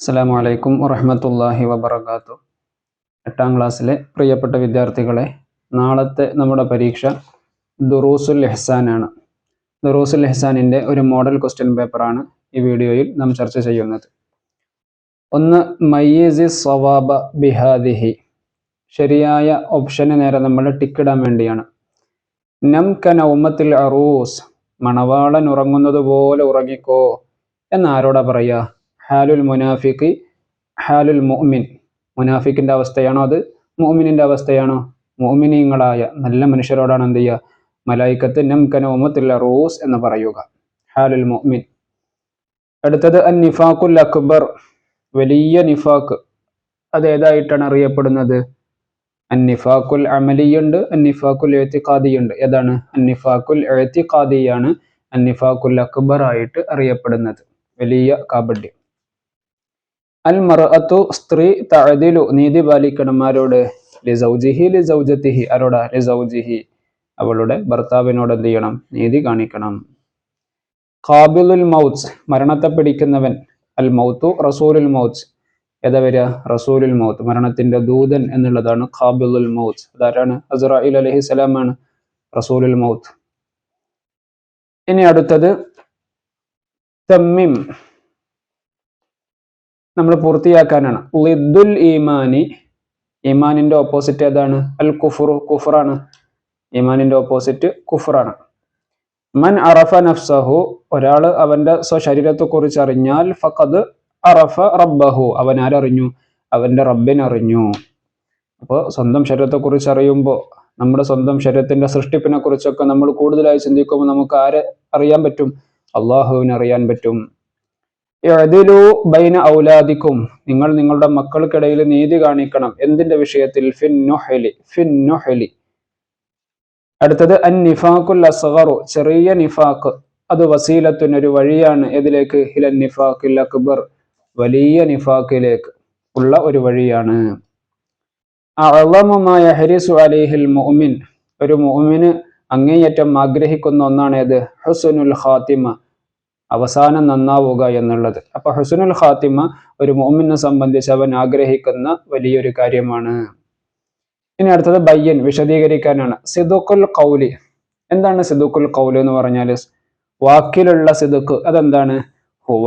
അസ്സാം വലൈക്കും വറഹമത്തല്ലാഹി വബർക്കാത്തു എട്ടാം ക്ലാസ്സിലെ പ്രിയപ്പെട്ട വിദ്യാർത്ഥികളെ നാളത്തെ നമ്മുടെ പരീക്ഷ ദുറൂസുൽ എഹ്സാനാണ് ദുറൂസുൽ എഹ്സാനിന്റെ ഒരു മോഡൽ ക്വസ്റ്റ്യൻ പേപ്പറാണ് ഈ വീഡിയോയിൽ നാം ചർച്ച ചെയ്യുന്നത്. ഒന്ന് മയ്യസി സവാബ ബിഹാദിഹി. ശരിയായ ഓപ്ഷന് നേരെ നമ്മൾ ടിക്കിടാൻ വേണ്ടിയാണ്. നം കന അറൂസ്. മണവാളൻ ഉറങ്ങുന്നത് പോലെ ഉറങ്ങിക്കോ. എന്നാരോടാ പറയുക ഹാലുൽ മുനാഫിഖ് ഹാലുൽ മുഅ്മിൻ. മുനാഫിക്കിന്റെ അവസ്ഥയാണോ അത്? മുഅ്മിനിന്റെ അവസ്ഥയാണോ? മുഅ്മിനീങ്ങളായ നല്ല മനുഷ്യരോടാണ് എന്ത് ചെയ്യുക? മലായിക്കത്ത് നംകന ഉമ്മത്തുൽ റൂസ് എന്ന് പറയുക. ഹാലുൽ മുഅ്മിൻ. അടുത്തത് അൻ നിഫാഖുൽ അക്ബർ. വലിയ നിഫാഖ്. അത് ഏതായിട്ടാണ് അറിയപ്പെടുന്നത്? അൻ നിഫാഖുൽ അമലിയുണ്ട് അൻ നിഫാഖുൽ എത്തിഖാദിയുണ്ട്. ഏതാണ്? അന്നിഫാഖുൽ അൻ നിഫാഖുൽ അക്ബർ ആയിട്ട് അറിയപ്പെടുന്നത്. വലിയ കാബഡ്യം അൽ മർഅത്തു സ്ത്രീ തഅദിലു നീതി പാലിക്കണം ആരോട് ലിസൗജിഹി ലിസൗജത്തിഹി ആരോടാ ലിസൗജിഹി അവളുടെ ഭർത്താവിനോട് എന്ത് ചെയ്യണം? നീതി കാണിക്കണം. ഖാബിലുൽ മൗത്ത് മരണത്തെ പിടിക്കുന്നവൻ അൽ മൗത്തു റസൂലുൽ മൗത്ത്. ഏതാ വരിക? റസൂലുൽ മൗത്ത് മരണത്തിന്റെ ദൂതൻ എന്നുള്ളതാണ് ഖാബിലുൽ മൗത്ത്. അതാരാണ്? അസ്രായിൽ അലഹി സ്വലാമാണ് റസൂലുൽ മൗത്ത്. ഇനി അടുത്തത് തമ്മിം. നമ്മൾ പൂർത്തിയാക്കാനാണ്. ലിദുൽ ഈമാനി ഈമാനിന്റെ ഓപ്പോസിറ്റ് ഏതാണ്? അൽ കുഫുറു കുഫറാണ്. ഈമാനിന്റെ ഓപ്പോസിറ്റ് കുഫറാണ്. മൻ അറഫ നഫ്സഹു ഒരാൾ അവന്റെ സ്വശരീരത്തെ കുറിച്ച് അറിഞ്ഞാൽ ഫഖദ് അറഫ റബ്ബഹു. അവൻ ആരറിഞ്ഞു? അവന്റെ റബ്ബിനറിഞ്ഞു. അപ്പോൾ സ്വന്തം ശരീരത്തെ കുറിച്ച് അറിയുമ്പോൾ നമ്മുടെ സ്വന്തം ശരീരത്തിന്റെ സൃഷ്ടിപ്പിനെ കുറിച്ചൊക്കെ നമ്മൾ കൂടുതലായി ചിന്തിക്കുമ്പോൾ നമുക്ക് ആരെ അറിയാൻ പറ്റും? അള്ളാഹുവിനെ അറിയാൻ പറ്റും. ബൈന ഔലാദിക്കും. നിങ്ങൾ നിങ്ങളുടെ മക്കൾക്കിടയിൽ നീതി കാണിക്കണം. എന്തിന്റെ വിഷയത്തിൽ? അടുത്തത് അൻ ചെറിയ നിഫാഖ്. അത് വസീലത്തിന് ഒരു വഴിയാണ്. എതിലേക്ക് ഹിലൻ അക്ബർ. വലിയ നിഫാഖിലേക്ക് ഉള്ള ഒരു വഴിയാണ്. മുഅ്മിൻ. ഒരു മുഅ്മിന് അങ്ങേയറ്റം ആഗ്രഹിക്കുന്ന ഒന്നാണ് ഏത് ഹുസനുൽ ഖാത്തിമ. അവസാനം നന്നാവുക എന്നുള്ളത്. അപ്പൊ ഹുസുനുൽ ഖാത്തിമ ഒരു മോമിനെ സംബന്ധിച്ച് അവൻ ആഗ്രഹിക്കുന്ന വലിയൊരു കാര്യമാണ്. ഇനി അടുത്തത് ബയ്യൻ വിശദീകരിക്കാനാണ്. സിദുക്കുൽ കൗലി എന്താണ് സിദുക്കുൽ കൗലി എന്ന് പറഞ്ഞാൽ വാക്കിലുള്ള സിദുക്ക് അതെന്താണ്? ഹുവ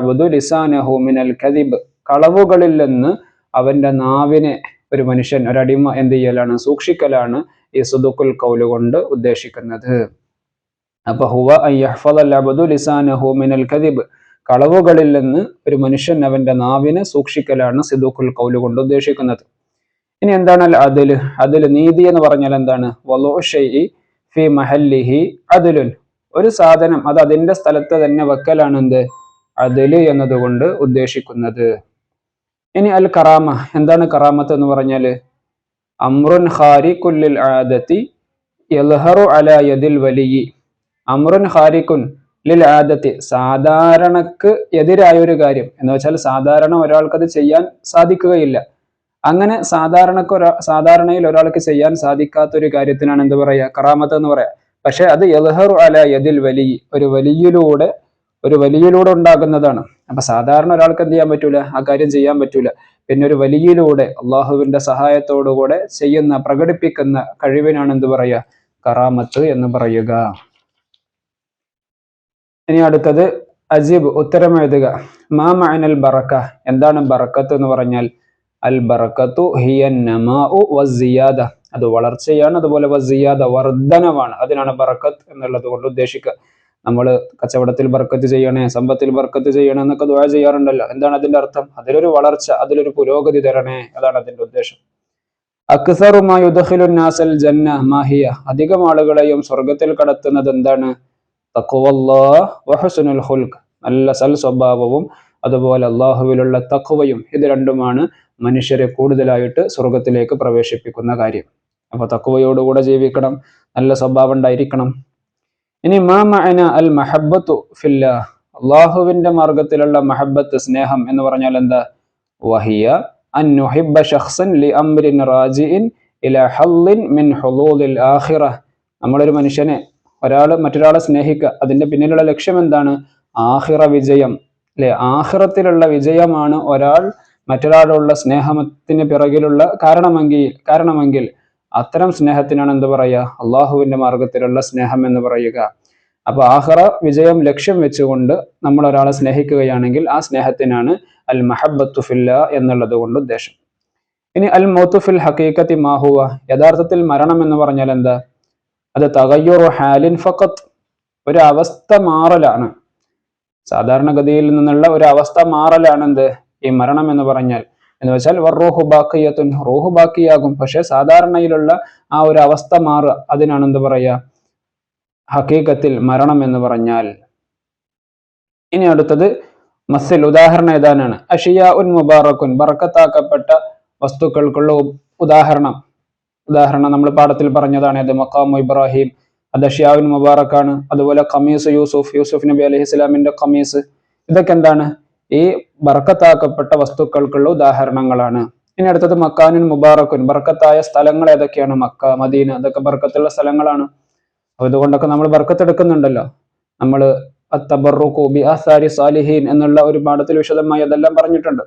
അബ്ദു ലിസാനഹു മിനൽ കദിബ്. കളവുകളിൽ നിന്ന് അവന്റെ നാവിനെ ഒരു മനുഷ്യൻ ഒരടിമ എന്ത് ചെയ്യലാണ്? സൂക്ഷിക്കലാണ് ഈ സുദുക്കുൽ കൗൽ കൊണ്ട് ഉദ്ദേശിക്കുന്നത്. അപ്പൊ ഹുവ അബ്ദു ലിസാനഹു മിനൽ കദിബ്. കളവുകളിൽ നിന്ന് ഒരു മനുഷ്യൻ അവന്റെ നാവിനെ സൂക്ഷിക്കലാണ് സിദുഖുൽ കൗൽ കൊണ്ട് ഉദ്ദേശിക്കുന്നത്. ഇനി എന്താണ് അൽ അതിൽ അതിൽ നീതി എന്ന് പറഞ്ഞാൽ എന്താണ്? ഫി മഹല്ലിഹി അതിലുൻ ഒരു സാധനം അത് അതിന്റെ സ്ഥലത്ത് തന്നെ വെക്കലാണ് എന്ത്? അതിൽ എന്നതുകൊണ്ട് ഉദ്ദേശിക്കുന്നത്. ഇനി അൽ കറാമ എന്താണ് കറാമത്ത് എന്ന് പറഞ്ഞാൽ അമ്രുൻ ഹാരി കുല്ലിൽ ആദത്തി അല യദിൽ അമ്രുൻ ഹാരിക്കുൻ ലിൽ ആദത്തി സാധാരണക്ക് എതിരായ ഒരു കാര്യം എന്ന് വെച്ചാൽ സാധാരണ ഒരാൾക്ക് അത് ചെയ്യാൻ സാധിക്കുകയില്ല. അങ്ങനെ സാധാരണക്ക് ഒരാ സാധാരണയിൽ ഒരാൾക്ക് ചെയ്യാൻ സാധിക്കാത്ത ഒരു കാര്യത്തിനാണ് എന്ത് പറയുക കറാമത്ത് എന്ന് പറയാ. പക്ഷെ അത് യൽഹറു അല യദിൽ വലി ഒരു വലിയിലൂടെ ഒരു വലിയിലൂടെ ഉണ്ടാകുന്നതാണ്. അപ്പൊ സാധാരണ ഒരാൾക്ക് എന്ത് ചെയ്യാൻ പറ്റൂല? ആ കാര്യം ചെയ്യാൻ പറ്റൂല. പിന്നെ ഒരു വലിയിലൂടെ അള്ളാഹുവിന്റെ സഹായത്തോടുകൂടെ ചെയ്യുന്ന പ്രകടിപ്പിക്കുന്ന കഴിവിനാണ് എന്ത് പറയുക കറാമത്ത് എന്ന് പറയുക. ഇനി അടുത്തത് അജീബ് ഉത്തരം എഴുതുക. മാ മഅനൽ ബറക്ക. എന്താണ് ബറക്കത്ത് എന്ന് പറഞ്ഞാൽ? അൽ ബറക്കത്തു ഹിയൻ നമാഉ വസിയാദ അത് വളർച്ചയാണ് അതുപോലെ വസിയാദ വർധനവാണ്. അതിനാണ് ബറക്കത്ത് എന്നുള്ളത് കൊണ്ട് ഉദ്ദേശിക്കുക. നമ്മൾ കച്ചവടത്തിൽ ബർക്കത്ത് ചെയ്യണേ സമ്പത്തിൽ ബർക്കത്ത് ചെയ്യണേ എന്നൊക്കെ ദുആ ചെയ്യാറുണ്ടല്ലോ. എന്താണ് അതിന്റെ അർത്ഥം? അതിലൊരു വളർച്ച അതിലൊരു പുരോഗതി തരണേ അതാണ് അതിന്റെ ഉദ്ദേശം. അക്സറുമായി ജന്ന മാഹിയ. അധികം ആളുകളെയും സ്വർഗത്തിൽ കടത്തുന്നത് എന്താണ്? ഹുൽക്ക് നല്ല സൽ സ്വഭാവവും അതുപോലെ അള്ളാഹുവിലുള്ള തക്കുവയും ഇത് രണ്ടുമാണ് മനുഷ്യരെ കൂടുതലായിട്ട് സ്വർഗത്തിലേക്ക് പ്രവേശിപ്പിക്കുന്ന കാര്യം. അപ്പൊ തക്കുവയോടുകൂടെ ജീവിക്കണം നല്ല സ്വഭാവം ഉണ്ടായിരിക്കണം. ഇനി മാ മഅന അൽ മഹബത്തു ഫില്ല അള്ളാഹുവിന്റെ മാർഗത്തിലുള്ള മഹബത്ത് സ്നേഹം എന്ന് പറഞ്ഞാൽ എന്താ? വഹിയ അൻ നുഹിബ്ബ മിൻ ആഖിറ. നമ്മളൊരു മനുഷ്യനെ ഒരാൾ മറ്റൊരാളെ സ്നേഹിക്കുക അതിന്റെ പിന്നിലുള്ള ലക്ഷ്യം എന്താണ് ആഹിറ വിജയം. അല്ലെ? ആഹിറത്തിലുള്ള വിജയമാണ് ഒരാൾ മറ്റൊരാളുള്ള സ്നേഹത്തിന് പിറകിലുള്ള കാരണമെങ്കിൽ കാരണമെങ്കിൽ അത്തരം സ്നേഹത്തിനാണ് എന്ത് പറയുക? അള്ളാഹുവിന്റെ മാർഗത്തിലുള്ള സ്നേഹം എന്ന് പറയുക. അപ്പൊ ആഹ്റ വിജയം ലക്ഷ്യം വെച്ചുകൊണ്ട് നമ്മൾ ഒരാളെ സ്നേഹിക്കുകയാണെങ്കിൽ ആ സ്നേഹത്തിനാണ് അൽ മഹബത്തു ഫില്ല എന്നുള്ളത് കൊണ്ട് ഉദ്ദേശം. ഇനി അൽ മോത്തുഫിൽ ഹക്കീക്കത്തി മാഹുവ യഥാർത്ഥത്തിൽ മരണം എന്ന് പറഞ്ഞാൽ എന്താ? അത് തകയ്യുറു ഹാലിൻ ഫക്കത്ത് ഒരു അവസ്ഥ മാറലാണ്. സാധാരണഗതിയിൽ നിന്നുള്ള ഒരു അവസ്ഥ മാറലാണ് എന്ത് ഈ മരണം എന്ന് പറഞ്ഞാൽ. എന്ന് വെച്ചാൽ വർറോഹു ബാക്കിയത്തുൻ റോഹു ബാക്കിയാകും പക്ഷെ സാധാരണയിലുള്ള ആ ഒരു അവസ്ഥ മാറുക അതിനാണ് എന്ത് പറയുക ഹക്കീക്കത്തിൽ മരണം എന്ന് പറഞ്ഞാൽ. ഇനി അടുത്തത് മസിൽ ഉദാഹരണം ഏതാനാണ്? അഷിയ ഉൻ മുബാറക്കുൻ ബറക്കത്താക്കപ്പെട്ട വസ്തുക്കൾക്കുള്ള ഉദാഹരണം. ഉദാഹരണം നമ്മൾ പാഠത്തിൽ പറഞ്ഞതാണ് അത് മക്കാമു ഇബ്രാഹിം അത് ഷിയാവിൻ മുബാറക്കാണ് അതുപോലെ ഖമീസ് യൂസുഫ് യൂസുഫ് നബി അലൈഹി ഇസ്ലാമിന്റെ ഖമീസ്. ഇതൊക്കെ എന്താണ്? ഈ ബർക്കത്താക്കപ്പെട്ട വസ്തുക്കൾക്കുള്ള ഉദാഹരണങ്ങളാണ്. ഇനി അടുത്തത് മക്കാനുൻ മുബാറക്കുൻ ബർക്കത്തായ സ്ഥലങ്ങൾ ഏതൊക്കെയാണ്? മക്ക മദീന അതൊക്കെ ബർക്കത്തുള്ള സ്ഥലങ്ങളാണ്. അപ്പൊ ഇതുകൊണ്ടൊക്കെ നമ്മൾ ബർക്കത്തെടുക്കുന്നുണ്ടല്ലോ നമ്മൾ ബി സാലിഹീൻ എന്നുള്ള ഒരു പാഠത്തിൽ വിശദമായി അതെല്ലാം പറഞ്ഞിട്ടുണ്ട്.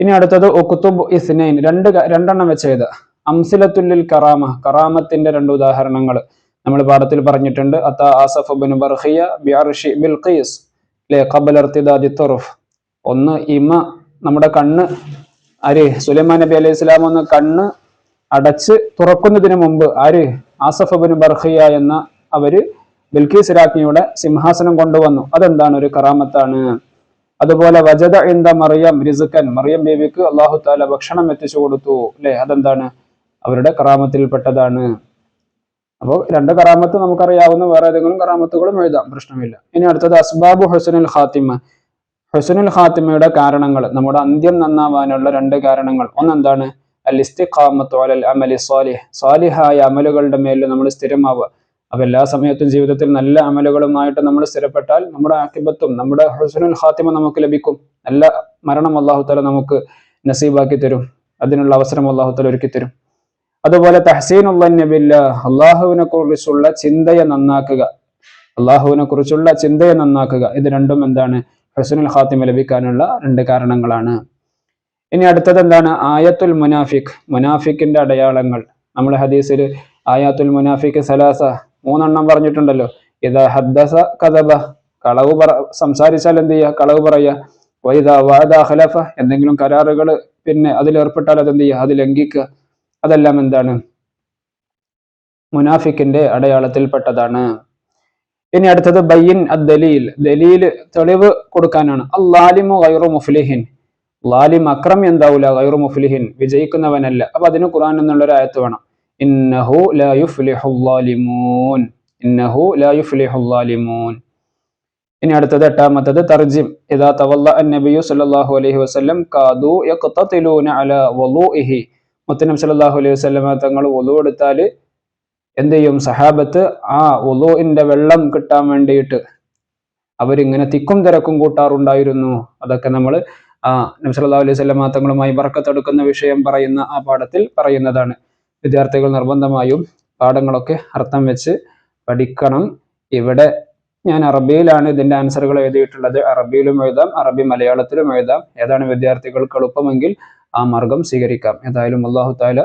ഇനി അടുത്തത് ഒക്കുത്തുബ് ഇസ്നൈൻ രണ്ട് രണ്ടെണ്ണം വെച്ച് എഴുതുക. അംസിലത്തുല്ലിൽ കറാമ കറാമത്തിന്റെ രണ്ട് ഉദാഹരണങ്ങൾ നമ്മൾ പാഠത്തിൽ പറഞ്ഞിട്ടുണ്ട്. അത്ത ആസഫ് ബിൻ ബർഹിയ ബിഅർഷി ബിൽഖീസ് അല്ലെ ഖബലർത്തിദാദി തുറുഫ്. ഒന്ന് ഇമ നമ്മുടെ കണ്ണ് ആര്? സുലൈമാൻ നബി അലൈഹി സ്വലാം ഒന്ന് കണ്ണ് അടച്ച് തുറക്കുന്നതിന് മുമ്പ് ആര്? ആസഫ് ബിൻ ബർഹിയ എന്ന അവർ ബിൽക്കീസ് രാജ്ഞിയുടെ സിംഹാസനം കൊണ്ടുവന്നു. അതെന്താണ്? ഒരു കറാമത്താണ്. അതുപോലെ വജദ ഇന്ത മറിയം റിസുക്കൻ മറിയം ബേബിക്ക് അള്ളാഹു താല ഭക്ഷണം എത്തിച്ചു കൊടുത്തു. അല്ലെ അതെന്താണ്? അവരുടെ കറാമത്തിൽപ്പെട്ടതാണ്. അപ്പോൾ രണ്ട് കറാമത്ത് നമുക്കറിയാവുന്ന വേറെ ഏതെങ്കിലും കറാമത്തുകളും എഴുതാം പ്രശ്നമില്ല. ഇനി അടുത്തത് അസ്ബാബു ഹുസനുൽ ഖാത്തിമ. ഹുസനുൽ ഖാത്തിമയുടെ കാരണങ്ങൾ നമ്മുടെ അന്ത്യം നന്നാവാനുള്ള രണ്ട് കാരണങ്ങൾ. ഒന്നെന്താണ്? അൽ ഇസ്തിഖാമത്തു അമലി സ്വാലിഹ് സ്വാലിഹായ അമലുകളുടെ മേൽ നമ്മൾ സ്ഥിരമാവുക. അപ്പൊ എല്ലാ സമയത്തും ജീവിതത്തിൽ നല്ല അമലുകളുമായിട്ട് നമ്മൾ സ്ഥിരപ്പെട്ടാൽ നമ്മുടെ ആക്കിബത്തും നമ്മുടെ ഹുസനുൽ ഖാത്തിമ നമുക്ക് ലഭിക്കും. നല്ല മരണം അള്ളാഹുത്തല തല നമുക്ക് നസീബാക്കി തരും. അതിനുള്ള അവസരം അള്ളാഹുത്തല തല ഒരുക്കി തരും അതുപോലെ തഹസീനുള്ള അള്ളാഹുവിനെ കുറിച്ചുള്ള ചിന്തയെ നന്നാക്കുക. അള്ളാഹുവിനെ കുറിച്ചുള്ള ചിന്തയെ നന്നാക്കുക. ഇത് രണ്ടും എന്താണ്? ഹസനുൽ ഖാത്തിമ ലഭിക്കാനുള്ള രണ്ട് കാരണങ്ങളാണ്. ഇനി അടുത്തത് എന്താണ്? ആയത്തുൽ മുനാഫിഖ് മുനാഫിക്കിന്റെ അടയാളങ്ങൾ. നമ്മൾ ഹദീസിൽ ആയാത്തുൽ മുനാഫിഖ് സലാസ മൂന്നെണ്ണം പറഞ്ഞിട്ടുണ്ടല്ലോ. ഇതാ ഹദ്ദസ കഥബ കളവ് പറ സംസാരിച്ചാൽ എന്ത് ചെയ്യുക കളവ് പറയുക വൈദ വാദ ഖലഫ എന്തെങ്കിലും കരാറുകൾ പിന്നെ അതിലേർപ്പെട്ടാൽ അതെന്ത് ചെയ്യുക അത് ലംഘിക്കുക. അതെല്ലാം എന്താണ്? മുനാഫിക്കിന്റെ അടയാളത്തിൽപ്പെട്ടതാണ്. ഇനി അടുത്തത് ബയ്യൻ അദ്ദലീൽ. ദലീൽ തെളിവ് കൊടുക്കാനാണ്. അല്ലാലിമു ഗൈറു മുഫ്ലിഹിൻ. ലാലിം അക്രം എന്താവൂല? ഗൈറു മുഫ്ലിഹിൻ. വിജയിക്കുന്നവനല്ല. അപ്പൊ അതിന് ഖുർആൻ എന്നുള്ളൊരു ആയത്ത് വേണം. ഇന്നഹു ലാ യുഫ്ലിഹുല്ലാലിമൂൻ ഇന്നഹു ലാ യുഫ്ലിഹുല്ലാലിമൂൻ ഇനി അടുത്തത് എട്ടാമത്തത് തർജിം ഇദാ തവല്ല അൻ നബിയു സല്ലല്ലാഹു അലൈഹി വസല്ലം കാദു യഖ്തതിലൂന അലാ വളുഇഹി മുത്തനബി സല്ലല്ലാഹു അലൈഹി വസ്ലമ തങ്ങൾ ഒലു എടുത്താൽ എന്ത് ചെയ്യും? സഹാബത്ത് ആ ഒലുവിന്റെ വെള്ളം കിട്ടാൻ വേണ്ടിയിട്ട് അവരിങ്ങനെ തിക്കും തിരക്കും കൂട്ടാറുണ്ടായിരുന്നു. അതൊക്കെ നമ്മൾ ആ നബി സല്ലല്ലാഹു അലൈഹി വസല്ലമ തങ്ങളുമായി ബർക്കത്തെടുക്കുന്ന വിഷയം പറയുന്ന ആ പാഠത്തിൽ പറയുന്നതാണ്. വിദ്യാർത്ഥികൾ നിർബന്ധമായും പാഠങ്ങളൊക്കെ അർത്ഥം വെച്ച് പഠിക്കണം. ഇവിടെ ഞാൻ അറബിയിലാണ് ഇതിന്റെ ആൻസറുകൾ എഴുതിയിട്ടുള്ളത്. അറബിയിലും എഴുതാം അറബി മലയാളത്തിലും എഴുതാം. ഏതാണ് വിദ്യാർത്ഥികൾക്ക് എളുപ്പമെങ്കിൽ ആ മാർഗം സ്വീകരിക്കാം. ഏതായാലും അള്ളാഹു താല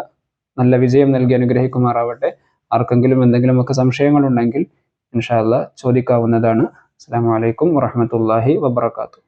നല്ല വിജയം നൽകി അനുഗ്രഹിക്കുമാറാവട്ടെ. ആർക്കെങ്കിലും എന്തെങ്കിലുമൊക്കെ സംശയങ്ങളുണ്ടെങ്കിൽ ഇൻഷാല്ല ചോദിക്കാവുന്നതാണ്. അസ്സാം വലൈക്കും വറഹമത്തല്ലാഹി വബർക്കാത്തു